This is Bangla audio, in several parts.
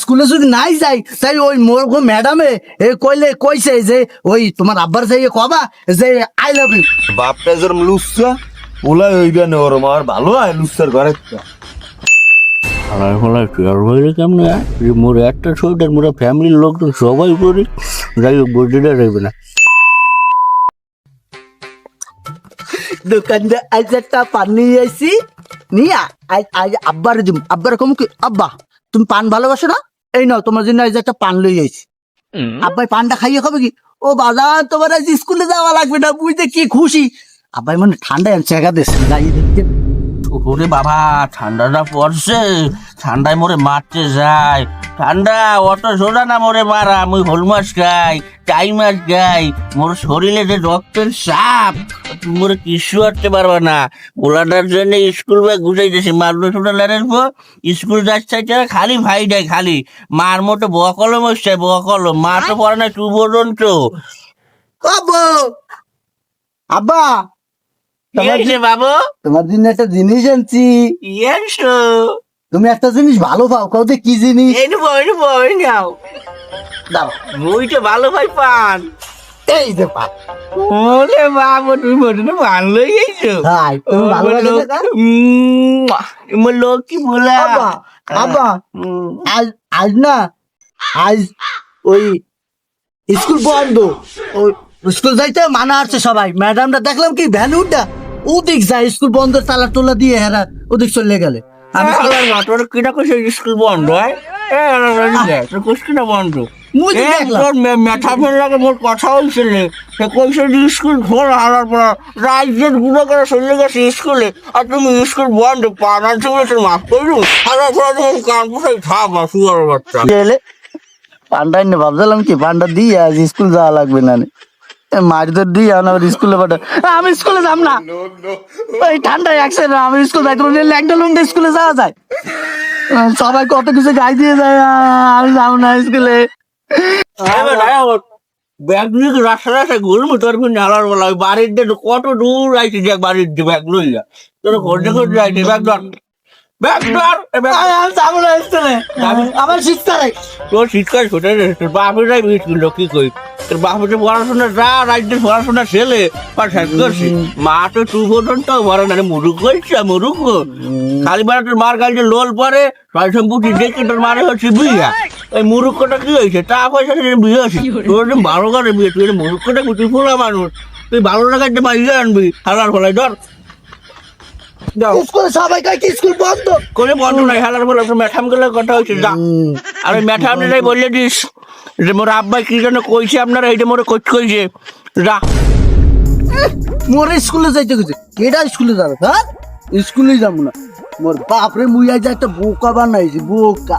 স্কুলে যদি নাই যাই তাই ওই মোর গো ম্যাডামে এ কইলে কইছে যে ওই তোমার আব্বার যাইয়ে কবা যে আই লাভ ইউ বাপটা যেরম লুচ্ছা ওলাই হইবে না ওরম আর ভালো হয় লুচ্ছার ঘরে হইলে কেমনে যে মোর একটা সোয়েটার মোরা ফ্যামিলির লোকজন সবাই করি যাই হোক রাখবে না। দোকানদার আজ একটা পান নিয়ে আইছি। নিয়া আজ আজ আব্বার দিম আব্বার কম কি? আব্বা। তুমি পান ভালোবাসো না? এই নাও তোমার জন্য আজ একটা পান লই আইছি। আব্বাই পানটা খাইয়ে খাবে কি? ও বাজার তোমার আজ স্কুলে যাওয়া লাগবে না বুঝতে কি খুশি। আব্বাই মানে দেশে যাই দেখতে ওরে বাবা, ঠান্ডাটা পড়ছে। ঠান্ডায় মোরে মারতে যায় ঠান্ডা, অত সোজা না মোরে মারা, মুই হল মাছ খাই টাই মাছ খাই। মোর শরীরে যে রক্তের সাপ মোরে কিছু করতে পারবা না। ওলাটার জন্য স্কুল ব্যাগ গুছাইতেছি মারলো সোজা লারের পর স্কুল যাচ্ছে খালি ভাই দেয়, খালি। মার মতো বকলম হচ্ছে বকলম মা তো পড়ে না তু পর্যন্ত আব্বা! আব্বা! তোমার জন্য একটা জিনিস আনছি। তুমি একটা জিনিস ভালো পাও কাউতে কি জিনিস? নাও। দাও। বইটা ভালো ভাই পান। এই যে ওরে বাবা তুমি ভালোই বলে। আজ আজ না আজ ওই স্কুল বন্ধ। ওই স্কুল যাইতে মানা আছে সবাই। ম্যাডামটা দেখলাম কি ভ্যানুটা ওদিক যায় স্কুল বন্ধ তালা টোলা দিয়ে হেরা ওদিক চলে গেলে। আমি তোর কিনা কইছে স্কুল বন্ধ হয় এ তোর কোস কিনা বন্ধ? মুই তো দেখলাম। তোর মেথা ফের লাগে মোর কথা হয়েছিল সে কইছে স্কুল খোলা হারার পর রাজ্যেরগুলো করে চলে গেছে স্কুলে। আর তুমি স্কুল বন্ধ তোর মাফ করলু হারার পর শুয়ার বাচ্চা। গেলে পান্ডাই ভাবছিলাম কি পান্ডা দিয়ে আজ স্কুল যাওয়া লাগবে না। নে। এ মারি তো দিয়ে আবার স্কুলে পাঠা আমি স্কুলে যাব না। ওই ঠান্ডায় একসাথে আমি স্কুল একটা লুঙ্গে স্কুলে যাওয়া যায়। সবাই কত কিছু গাই দিয়ে যায় আমি যাব না স্কুলে। ব্যাগ নিয়ে রাস্তা রাস্তা ঘুরবো তোর ফির নালার বলা বাড়ির দিয়ে কত দূর আইছি দেখ বাড়ির ব্যাগ লইয়া। তোর খোঁজে খোঁজে আইছি ব্যাগ আমার তোর। শীতকাল ছুটে তোর বাপের যাই বিয়েছিল কি কই? তোর পড়াশোনা যা রাজ্যের পড়াশোনা ছেলে পার শেষ করছি। মা তো তু পর্যন্ত বড় না মুরুখ মুরুখ খালি তোর মার গাল লোল পরে সয় সম্পত্তি দেখে তোর মারে হচ্ছে বিয়া। এই মুরুক্ষটা কি হয়েছে? টা পয়সা দিয়ে বিয়ে হয়েছে। তোর ভালো করে বিয়ে তুই যে মুরুক্ষটা তুই ফোলা মানুষ তুই ভালো লাগাতে বা ইয়ে আনবি হালার ফলাই ধর। স্কুলে সবাই কয় কি স্কুল বন্ধ? করে বন্ধ নাই হালার ফলাই ম্যাঠামগুলো কথা হয়েছে যা। আর ওই ম্যাঠা আপনারাই বললে দিস যে মোর আব্বা কি যেন কইছে আপনারা এইটা মোরে কোচ কইছে। যা। মোরে স্কুলে যাইতে গেছে কেডা স্কুলে যাবে? হ্যাঁ? স্কুলে যাব না। মোর বাপরে মুই আজ একটা বোকা বানাইছি বোকা।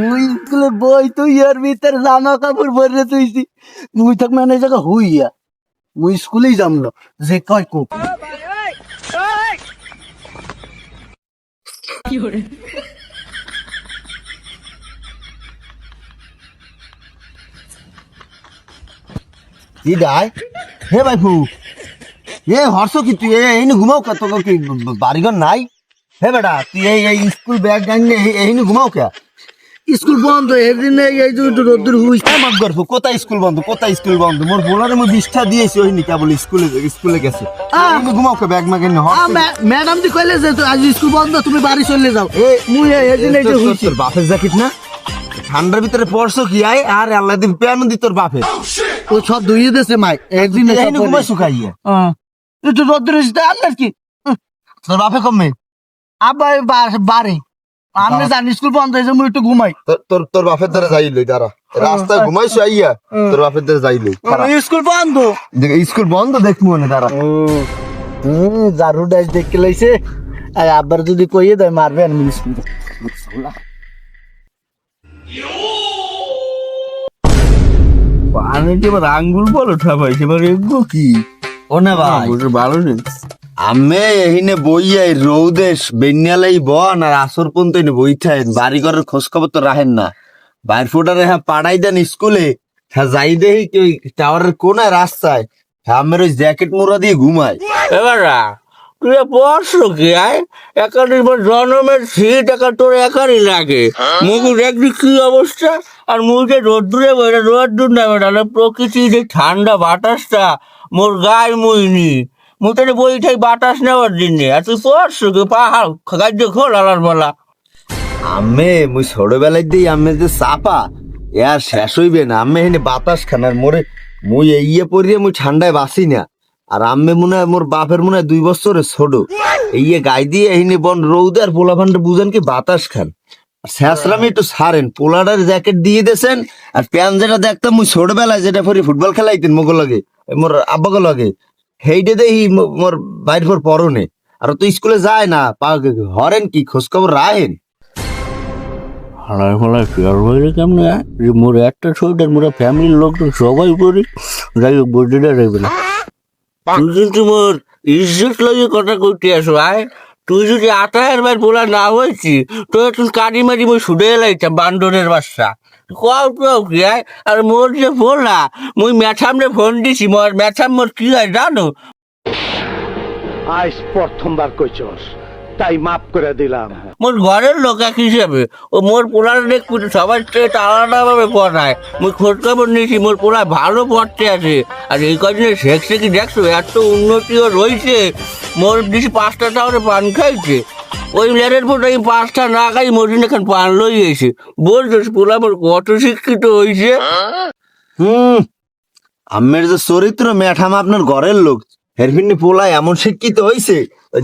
মুই স্কুলে বই তুই এর ভিতরে জামা কাপড় ভরে তুইছি মুই থাক মানে জায়গা হইয়া মুই স্কুলেই যাম না। যে কয় কোক কি দাই হে ভাই ফু এ হর্ষ কি তুই? এ- এইনে ঘুমাও কে? তোকে কি বাড়িঘর নাই? হে বেটা, তুই এই এই স্কুল ব্যাগ গাইনে এই ঘুমাও কে? স্কুল বন্ধ এদিন এই রোদ্দুর হুই। মাফ করব কোথায় স্কুল বন্ধ কোথায় স্কুল বন্ধ? মোর বোলারে মই বিষ্ঠা দিয়েছি ওই নি কেবল স্কুলে স্কুলে গেছে। এইনে ঘুমাও কে ব্যাগ মাগে ম্যাডাম দি কইলে যে আজ স্কুল বন্ধ তুমি বাড়ি চলে যাও। এ মুই এদিন এই যে হুইছি। তোর বাপের জ্যাকেট না? ঠান্ডার ভিতরে পড়ছো কি আয়? আর আল্লাহ দিন পেয়ার দি তোর বাপের। ও সব ধুইয়ে দেছে মাই। একদিন ঘুমাই শুকাইয়া তুই তো রোদ্দুর হইছিস আল্লাহ কি? তোর বাপে কমে? আব্বা বাড়ি। আমি জানি স্কুল বন্ধ হয়েছে মুই একটু ঘুমাই। তোর- তোর বাপের দ্বারা যাইলই দাঁড়া। রাস্তায় ঘুমাইছো আইয়া তোর বাপের দ্বারা যাইলই স্কুল বন্ধ। দেখ, স্কুল বন্ধ দেখব না দাঁড়া। হুম জারু ডাইস দেখে লাইছে আর আব্বার যদি কইয়ে দেয় মারবে আর মিনিস পানি যে এবার আঙ্গুল বলো ঠাপাই সেবার এগো কি? ও না ভাই। ভালো নেই আমি এইনে বইয়াই রৌদেশ, বেনিয়ালাই বন আর আসর পর্যন্ত এনে বই বইঠাই বাড়ি ঘরের খোঁজ খবর তো রাখেন না। বাইর ফোটারে হ্যাঁ পাড়াই দেন স্কুলে হ্যাঁ যাই দেখি কি টাওয়ারের কোনায় রাস্তায় হ্যাঁ আমার ওই জ্যাকেট মোড়া দিয়ে ঘুমায়। এবার তুই পড়ছো কি আয় একাধিক জন্মের শীত একা তোর একারই লাগে। মুখের একদিন কি অবস্থা? আর মুখে রোদ্দুরে বেড়ে রোদ্দুর না বেড়ালে প্রকৃতির যে ঠান্ডা বাতাসটা, মোর গায়ে মুইনি। মুখে বইটাই বাতাস নেওয়ার দিনে আর তুই পড়ছো কি পাহাড় গাজ্য খোল আলার বলা। আম্মে, মুই ছোটবেলায় দিই আম্মে যে চাপা, এ আর শেষ হইবে না। আম্মে হেনে বাতাস খানার মোরে, মুই ইয়ে পরিয়ে মুই ঠান্ডায় বাসি না। আর আম্মে মনে হয় মোর বাপের মনে হয় দুই বছরের ছোট। ইয়ে গাই দিয়ে এইনে বন রৌদ আর পোলা ভান্ডে বুঝেন কি বাতাস খান। শেষরামি একটু সারেন পোলাটার জ্যাকেট দিয়ে দেছেন, আর প্যান্ট যেটা দেখতাম মুই ছোটবেলায় যেটা পরে ফুটবল খেলাইতেন মোগো লাগে মোর আব্বাকে লাগে। হেইটে দেই মোর বাইর পর পরনে। আর তো স্কুলে যায় না হরেন কি খোঁজ খবর রাহেন হালাই ফালাই শেয়ার হইলে কেমনে আয়? যে মোর একটা সোয়েটার মোরা ফ্যামিলির লোকজন সবাই পরি যাই হোক বডিটা রাখবে না। তুই কিন্তু মোর ইজ্জত লইয়ে কথা কইতে আসো, আয়। তুই যদি আটায়ের বার বলা না হয়েছি, তো তুই কানি মারি মই শুনে এলাইতাম, বান্দরের বাচ্চা। আর মোর যে মুই ম্যাথামরে ফোন দিছি মোর ম্যাথাম মোর কি হয় জানো? আজ প্রথমবার কইছস তাই মাফ করে দিলাম। মোর ঘরের লোক এক হিসেবে ও মোর পোলার দেখবি সবার চেয়ে আলাদা ভাবে পড়ায়। মুই খোঁজ খবর নিয়েছি মোর পোলা ভালো পড়তে আছে। আর এই কদিনে শেখছে কি দেখছ এত উন্নতিও রয়েছে মোর দিছি পাঁচটা টাওয়ারে পান খাইছে। ওই লেরের পর এই পাঁচটা না খাই মরিন এখন পান লই গেছে। বলছো পোলা মোর কত শিক্ষিত হয়েছে হুম আমের যে চরিত্র ম্যাঠাম আপনার ঘরের লোক হেরফিন্নি পোলা এমন শিক্ষিত হইছে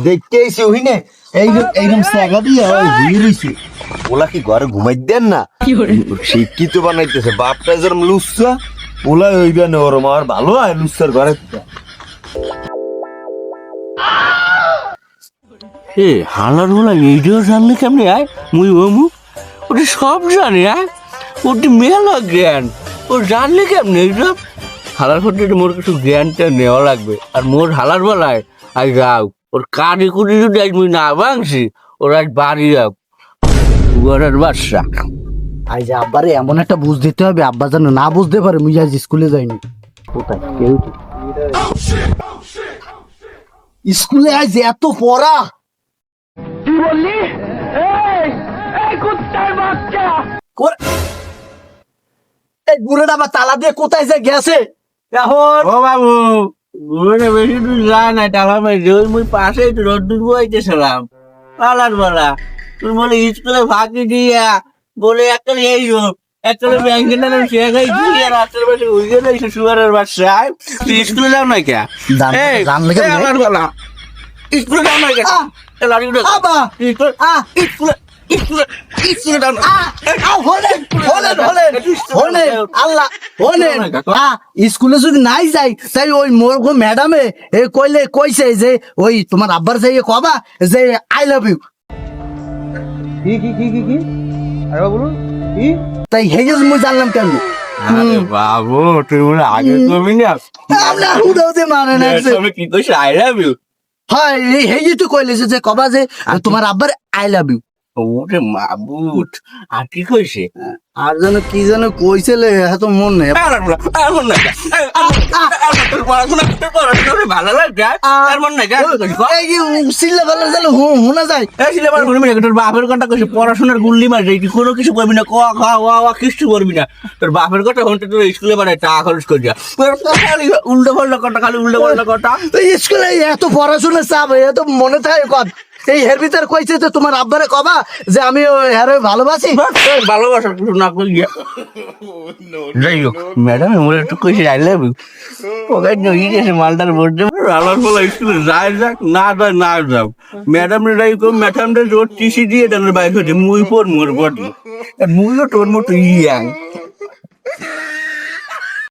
দেখতে ওহিনে এইরকম এইরকম জায়গা দিয়ে ভিড় পোলা কি ঘরে ঘুমাই দেন না? শিক্ষিত বানাইতেছে বাপটা যেরকম লুচ্ছা পোলা হইবে না ওরম আর ভালো হয় লুচ্ছার ঘরে এ হালার হোলা এইটাও জানলে কেমনি আয়? মুই অমু ওটা সব জানে আয়? ওটি মেলা জ্ঞান। ও জানলে কেমনি এইসব হালার ক্ষেত্রে মোর কিছু জ্ঞানটা নেওয়া লাগবে। আর মোর হালার বেলায় আজ যাও। ওর কানে কুড়ি যদি আজ মুই না ভাঙছি ওর আজ বাড়ি যাও। ঘরের বাচ্চা আই যে আব্বারে এমন একটা বুঝ দিতে হবে আব্বা যেন না বুঝতে পারে মুই আজ স্কুলে যাইনি। কোথায়? কেউ তো স্কুলে আজ এত পড়া! বললি? এই এই কুত্তার বাচ্চা! করে- এই বুড়োটা আবার তালা দিয়ে কোথায় যে গেছে? এখন ও বাবু ঘুরে বেশি দূর যায় না টালা মাইছে ওই মুই পাশে একটু রোদ্দুর বইতেছিলাম পালার বেলা। তুই বলে স্কুলে ফাঁকি দিয়া বলে একটা এই হোক একটা ব্যাংকে না শেখ হয়ে গিয়ে রাতের বেশি উইকে রয়েছে সুগারের বাসায় তুই স্কুলে যাও না কে? জানলে কেন এই আমার বেলা। স্কুলে যাও না কে? আবা স্কুলে হলেন হলেন হলেন হলেন আল্লাহ হলেন আহ, স্কুলে যদি নাই যাই তাই ওই মোর গো ম্যাডামে এ কইলে কইছে যে ওই তোমার আব্বার যাইয়ে কবা যে আই লাভ ইউ কি কি কি কি কি? আরে বলুন কি? তাই হেগে মুই জানলাম কেন? বাবু তুই আগে কবি না? আমরা হুদাউতে মানে না তুমি কি কইছ? আই লাভ ইউ হয় এই হেগে তো কইলে যে যে কবা যে তোমার আব্বার আই লাভ ইউ ওরে মাবুত আর কি কইছে? আর যেন কি যেন কইছিলে এত মন নেই। তোর ভালো লাগে ভালো যেন শোনা যায়। শুনবি না বাপের কথা কইছে পড়াশোনার গুল্লি মারছে কোনো কিছু করবি না ক খ ওয়া ওয়া কিছু করবি না। তোর বাপের কথা হন্তে তোর স্কুলে বানায় টাকা খরচ করি উল্টো পাল্টা কথা খালি উল্টো পাল্টা কথা। স্কুলে এত পড়াশোনার চাপ এত মনে থাকে কত। এই হের ভিতর কইছে তো তোমার আব্বারে কবা যে আমি হেরে ভালোবাসি। কিছু না করি যাই হোক ম্যাডাম আমার একটু কইছে আই লাভ ইউ ওকে নই গেছে বলতে আলার বলা স্কুলে যায় যাক না যায় না যাও। ম্যাডাম রে যাই কো ম্যাডাম রে জোর টিসি দিয়ে দেন বাইর মুই পর মোর বডি মুইও তোর মতো ইয়াং।